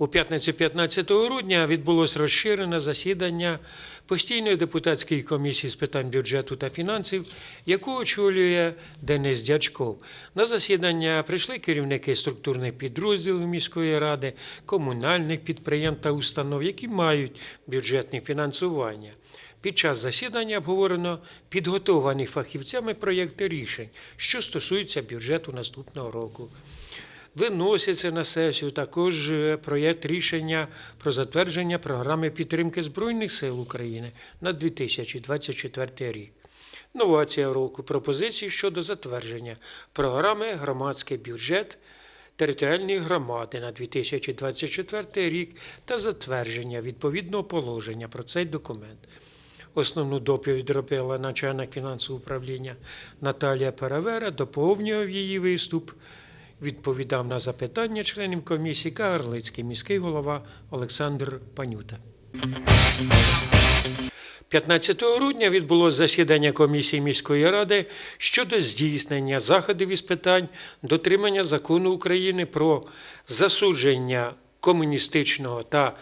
У п'ятницю 15 грудня відбулось розширене засідання постійної депутатської комісії з питань бюджету та фінансів, яку очолює Денис Дячков. На засідання прийшли керівники структурних підрозділів міської ради, комунальних підприємств та установ, які мають бюджетне фінансування. Під час засідання обговорено підготовані фахівцями проєкти рішень, що стосуються бюджету наступного року. Виноситься на сесію також е, проєкт рішення про затвердження програми підтримки Збройних сил України на 2024 рік. Новація року пропозиції щодо затвердження програми Громадський бюджет територіальної громади на 2024 рік та затвердження відповідного положення про цей документ. Основну доповідь робила начальник фінансового управління Наталія Перевера, доповнював її виступ. Відповідав на запитання членів комісії Кагарлицький міський голова Олександр Панюта. 15 грудня відбулося засідання комісії міської ради щодо здійснення заходів із питань дотримання закону України про засудження комуністичного та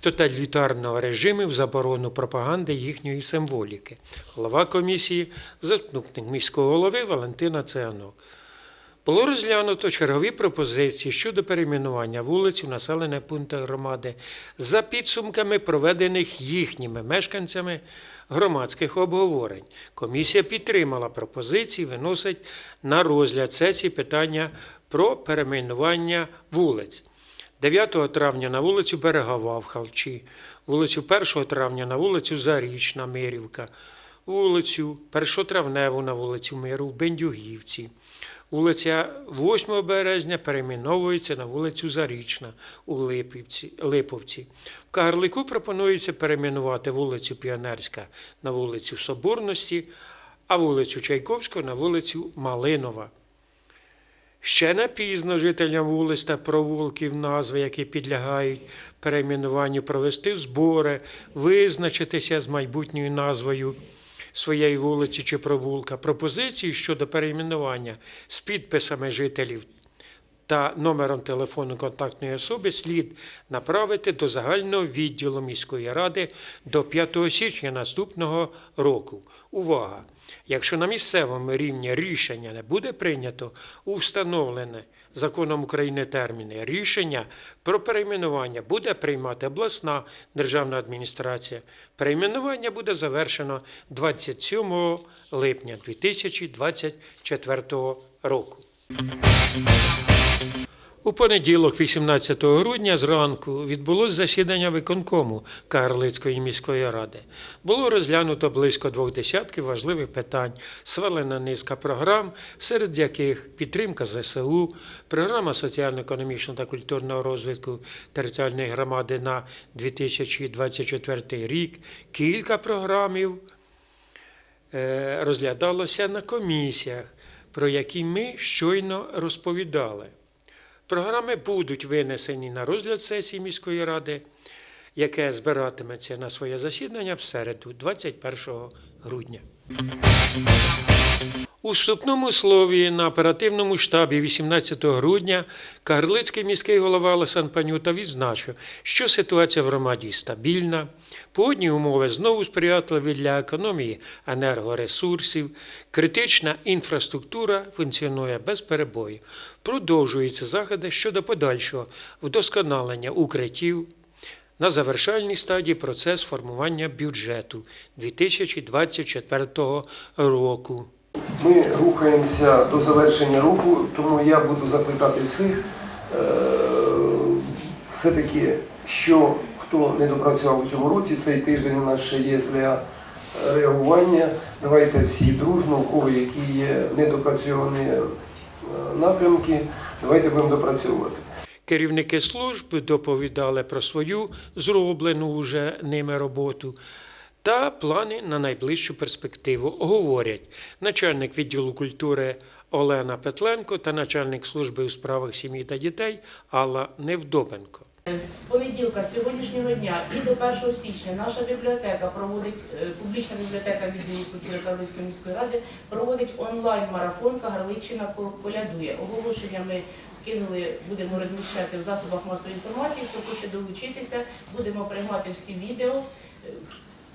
тоталітарного режимів, заборону пропаганди їхньої символіки. Голова комісії, заступник міського голови Валентина Цианок. Було розглянуто чергові пропозиції щодо перейменування вулиць у населених пунктах громади за підсумками проведених їхніми мешканцями громадських обговорень. Комісія підтримала пропозиції, виносить на розгляд сесії питання про перейменування вулиць. 9 травня на вулицю Берегова в Халчі, вулицю 1 травня на вулицю Зарічна Мирівка, вулицю 1 травневу на вулицю Миру в Бендюгівці. Вулиця 8 березня перейменовується на вулицю Зарічна у Липівці, Липовці. В Кагарлику пропонується перейменувати вулицю Піонерська на вулицю Соборності, а вулицю Чайковського на вулицю Малинова. Ще не пізно жителям вулиць та провулків, назви, які підлягають перейменуванню, провести збори, визначитися з майбутньою назвою своєї вулиці чи провулка. Пропозиції щодо перейменування з підписами жителів та номером телефону контактної особи слід направити до загального відділу міської ради до 5 січня наступного року. Увага! Якщо на місцевому рівні рішення не буде прийнято у встановлене законом України терміни, рішення про перейменування буде приймати обласна державна адміністрація. Перейменування буде завершено 27 липня 2024 року. У понеділок, 18 грудня, зранку відбулось засідання виконкому Кагарлицької міської ради. Було розглянуто близько двох десятків важливих питань, свалена низка програм, серед яких підтримка ЗСУ, програма соціально-економічного та культурного розвитку територіальної громади на 2024 рік, кілька програмів е, розглядалося на комісіях, про які ми щойно розповідали. Програми будуть винесені на розгляд сесії міської ради, яке збиратиметься на своє засідання в середу, 21 грудня. У вступному слові на оперативному штабі 18 грудня Кагарлицький міський голова Олесан Панюта відзначив, що ситуація в громаді стабільна, погодні умови знову сприятливі для економії енергоресурсів, критична інфраструктура функціонує без перебою. Продовжуються заходи щодо подальшого вдосконалення укриттів, на завершальній стадії процес формування бюджету 2024 року. Ми рухаємося до завершення року, тому я буду закликати всіх е, все-таки, що хто не допрацював у цьому році, цей тиждень у нас ще є для реагування. Давайте всі дружно, у кого які є недопрацьовані е, напрямки, давайте будемо допрацьовувати. Керівники служб доповідали про свою зроблену уже ними роботу та плани на найближчу перспективу. Говорять начальник відділу культури Олена Петленко та начальник служби у справах сім'ї та дітей Алла Невдобенко. З понеділка, з сьогоднішнього дня і до 1 січня наша бібліотека проводить, е, публічна бібліотека відділу культури Карлицької міської ради проводить онлайн-марафон Кагарличина колядує. Оголошення ми скинули, будемо розміщати в засобах масової інформації. Хто хоче долучитися, будемо приймати всі відео.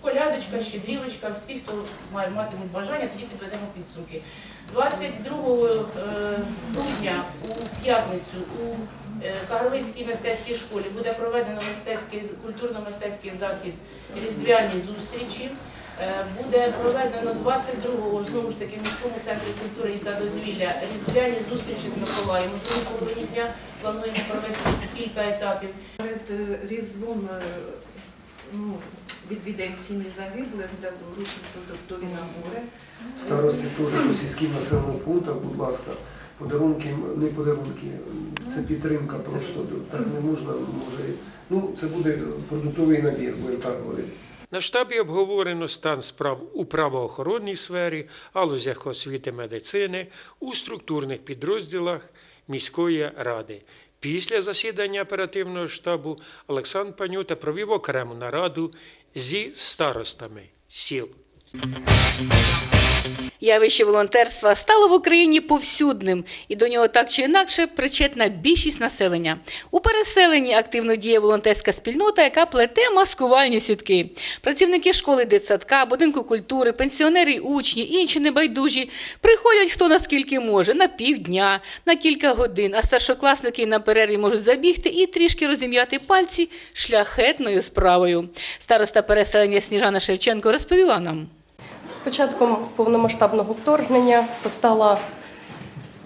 Колядочка, щедрівочка, всі, хто має матимуть бажання, тоді підведемо підсумки. 22 е, грудня у п'ятницю у е, мистецькій школі буде проведено мистецький культурно-мистецький захід Різдвяні зустрічі. Е, Буде проведено 22-го знову ж таки міському центрі культури та дозвілля різдвяні зустрічі з Миколаєм. У половині дня плануємо провести кілька етапів. Перед Різдвом ну, відвідаємо сім'ї загиблих, де вручимо продуктові набори. Старости теж по сільським населених пунктах, будь ласка, подарунки, не подарунки, це підтримка просто. Так не можна, може. Ну, це буде продуктовий набір, будемо так говорити. На штабі обговорено стан справ у правоохоронній сфері, галузях освіти медицини, у структурних підрозділах міської ради. Після засідання оперативного штабу Олександр Панюта провів окрему нараду зі старостами сіл. Явище волонтерства стало в Україні повсюдним, і до нього так чи інакше причетна більшість населення. У переселенні активно діє волонтерська спільнота, яка плете маскувальні сітки. Працівники школи, дитсадка, будинку культури, пенсіонери, учні, інші небайдужі приходять хто наскільки може на півдня, на кілька годин. А старшокласники на перерві можуть забігти і трішки розім'яти пальці шляхетною справою. Староста переселення Сніжана Шевченко розповіла нам. З початком повномасштабного вторгнення постала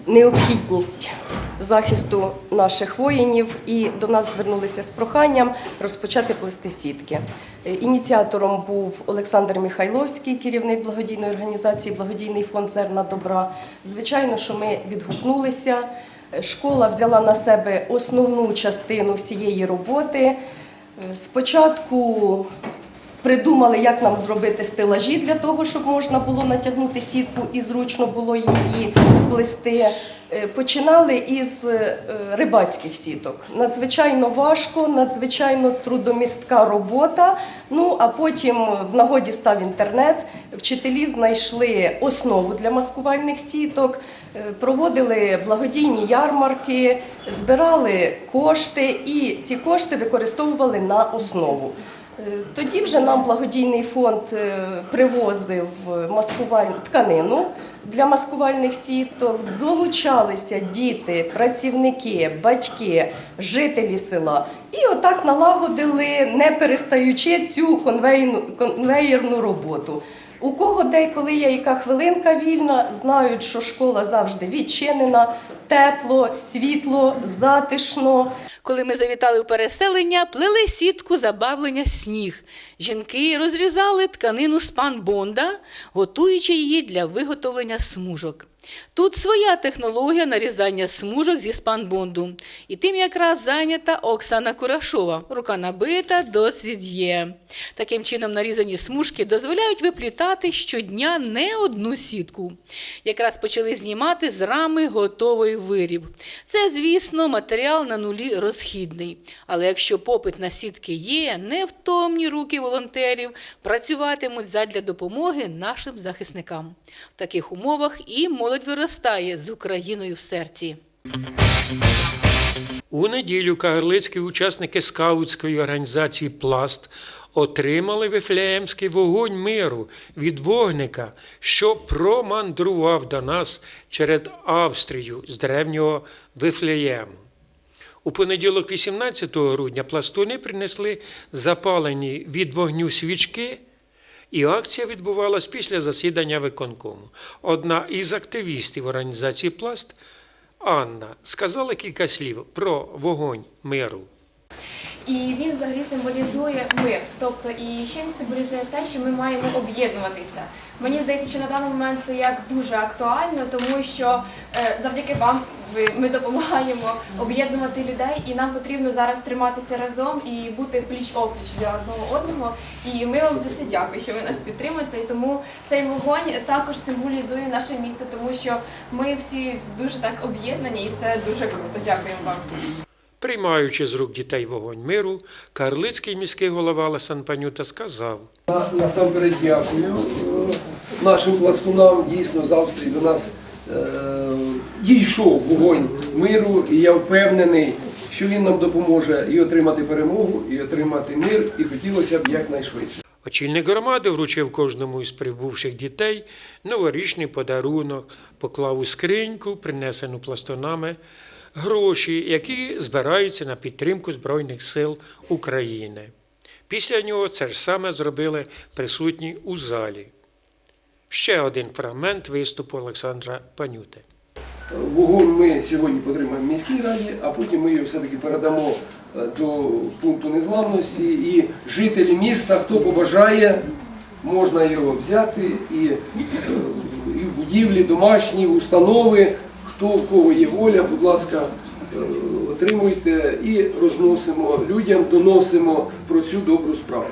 необхідність захисту наших воїнів, і до нас звернулися з проханням розпочати плести сітки. Ініціатором був Олександр Михайловський, керівник благодійної організації Благодійний фонд Зерна добра. Звичайно, що ми відгукнулися. Школа взяла на себе основну частину всієї роботи. Спочатку Придумали, як нам зробити стелажі для того, щоб можна було натягнути сітку і зручно було її плести. Е, Починали із е, рибацьких сіток. Надзвичайно важко, надзвичайно трудомістка робота. Ну а потім в нагоді став інтернет. Вчителі знайшли основу для маскувальних сіток, е, проводили благодійні ярмарки, збирали кошти, і ці кошти використовували на основу. Е, Тоді вже нам благодійний фонд е, привозив маскувальну тканину для маскувальних сіток. Долучалися діти, працівники, батьки, жителі села. І отак налагодили, не перестаючи цю конвеєрну роботу. У кого деколи є яка хвилинка вільна, знають, що школа завжди відчинена, тепло, світло, затишно. Коли ми завітали у переселення, плели сітку забавлення сніг. Жінки розрізали тканину з панбонда, готуючи її для виготовлення смужок. Тут своя технологія нарізання смужок зі спанбонду. І тим якраз зайнята Оксана Курашова. Рука набита, досвід є. Таким чином нарізані смужки дозволяють виплітати щодня не одну сітку. Якраз почали знімати з рами готовий виріб. Це, звісно, матеріал на нулі розхідний. Але якщо попит на сітки є, невтомні руки волонтерів працюватимуть задля допомоги нашим захисникам. В таких умовах і молодь виростає з Україною в серці. У неділю кагарлицькі учасники скаутської організації Пласт отримали вифлеємський вогонь миру від вогника, що промандрував до нас через Австрію з древнього Вифлеєму. У понеділок, 18 грудня, пластуни принесли запалені від вогню свічки, і акція відбувалась після засідання виконкому. Одна із активістів організації Пласт Анна сказала кілька слів про вогонь миру. І він взагалі символізує мир. Тобто, і ще він символізує те, що ми маємо об'єднуватися. Мені здається, що на даний момент це як дуже актуально, тому що е, завдяки вам ми допомагаємо об'єднувати людей, і нам потрібно зараз триматися разом і бути пліч опліч для одного одного. І ми вам за це дякую, що ви нас підтримуєте. І тому цей вогонь також символізує наше місто, тому що ми всі дуже так об'єднані, і це дуже круто. Дякуємо вам. Приймаючи з рук дітей вогонь миру, Карлицький міський голова Ласан Панюта сказав. Насамперед дякую е, нашим пластунам. Дійсно, з Австрії до нас е, дійшов вогонь миру, і я впевнений, що він нам допоможе і отримати перемогу, і отримати мир, і хотілося б якнайшвидше. Очільник громади вручив кожному із прибувших дітей новорічний подарунок, поклав у скриньку, принесену пластунами, гроші, які збираються на підтримку Збройних сил України. Після нього це ж саме зробили присутні у залі. Ще один фрагмент виступу Олександра Панюти. Вогонь ми сьогодні потримаємо в міській раді, а потім ми його все-таки передамо е, до пункту незламності. І жителі міста, хто побажає, можна його взяти і, е, і в будівлі, домашні, установи, хто у кого є воля, будь ласка, е, отримуйте і розносимо людям, доносимо про цю добру справу.